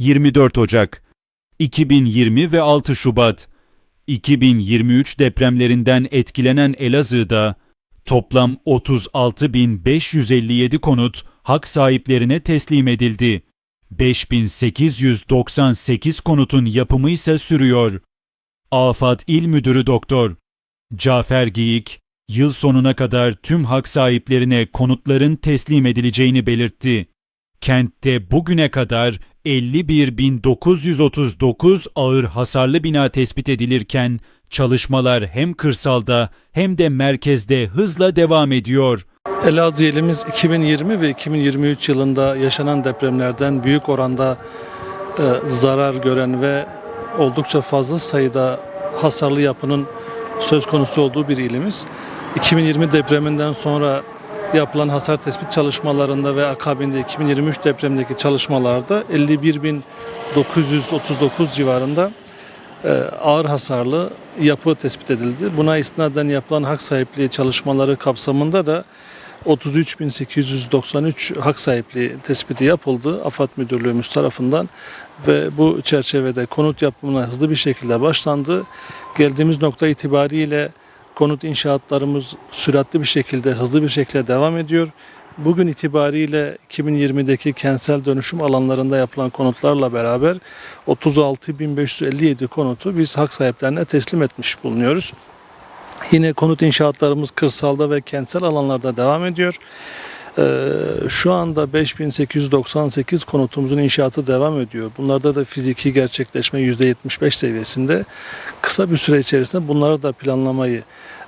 24 Ocak 2020 ve 6 Şubat 2023 depremlerinden etkilenen Elazığ'da toplam 36.557 konut hak sahiplerine teslim edildi. 5898 konutun yapımı ise sürüyor. AFAD İl Müdürü Doktor Cafer Giyik, yıl sonuna kadar tüm hak sahiplerine konutların teslim edileceğini belirtti. Kentte bugüne kadar 51.939 ağır hasarlı bina tespit edilirken çalışmalar hem kırsalda hem de merkezde hızla devam ediyor. Elazığ ilimiz 2020 ve 2023 yılında yaşanan depremlerden büyük oranda e, zarar gören ve oldukça fazla sayıda hasarlı yapının söz konusu olduğu bir ilimiz. 2020 depreminden sonra yapılan hasar tespit çalışmalarında ve akabinde 2023 depremdeki çalışmalarda 51.939 civarında e, ağır hasarlı yapı tespit edildi. Buna istinaden yapılan hak sahipliği çalışmaları kapsamında da 33.893 hak sahipliği tespiti yapıldı AFAD Müdürlüğümüz tarafından ve bu çerçevede konut yapımına hızlı bir şekilde başlandı. Geldiğimiz nokta itibariyle konut inşaatlarımız süratli bir şekilde, hızlı bir şekilde devam ediyor. Bugün itibariyle 2020'deki kentsel dönüşüm alanlarında yapılan konutlarla beraber 36.557 konutu biz hak sahiplerine teslim etmiş bulunuyoruz. Yine konut inşaatlarımız kırsalda ve kentsel alanlarda devam ediyor. Ee, Şu anda 5898 konutumuzun inşaatı devam ediyor. Bunlarda da fiziki gerçekleşme %75 seviyesinde. Kısa bir süre içerisinde bunları da planlamayı,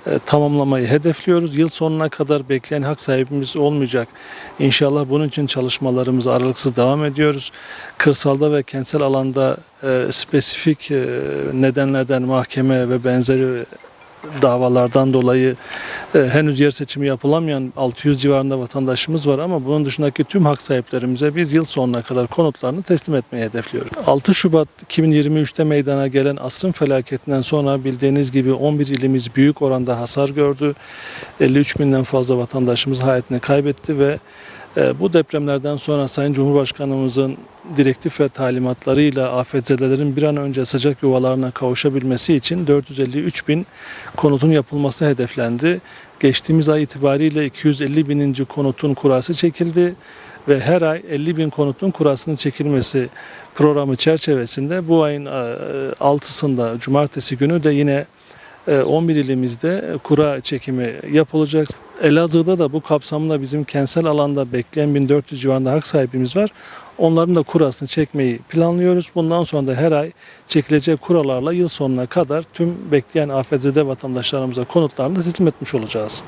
e, tamamlamayı hedefliyoruz. Yıl sonuna kadar bekleyen hak sahibimiz olmayacak. İnşallah bunun için çalışmalarımıza aralıksız devam ediyoruz. Kırsalda ve kentsel alanda e, spesifik e, nedenlerden mahkeme ve benzeri davalardan dolayı e, henüz yer seçimi yapılamayan 600 civarında vatandaşımız var ama bunun dışındaki tüm hak sahiplerimize biz yıl sonuna kadar konutlarını teslim etmeyi hedefliyoruz. 6 Şubat 2023'te meydana gelen asrın felaketinden sonra bildiğiniz gibi 11 ilimiz büyük oranda hasar gördü. 53 binden fazla vatandaşımız hayatını kaybetti ve e, bu depremlerden sonra Sayın Cumhurbaşkanımızın direktif ve talimatlarıyla afetzedelerin bir an önce sıcak yuvalarına kavuşabilmesi için 453 bin konutun yapılması hedeflendi. Geçtiğimiz ay itibariyle 250 bininci konutun kurası çekildi ve her ay 50 bin konutun kurasının çekilmesi programı çerçevesinde bu ayın e, 6'sında cumartesi günü de yine e, 11 ilimizde kura çekimi yapılacak. Elazığ'da da bu kapsamda bizim kentsel alanda bekleyen 1400 civarında hak sahibimiz var. Onların da kurasını çekmeyi planlıyoruz. Bundan sonra da her ay çekilecek kuralarla yıl sonuna kadar tüm bekleyen afetzede vatandaşlarımıza konutlarını teslim etmiş olacağız.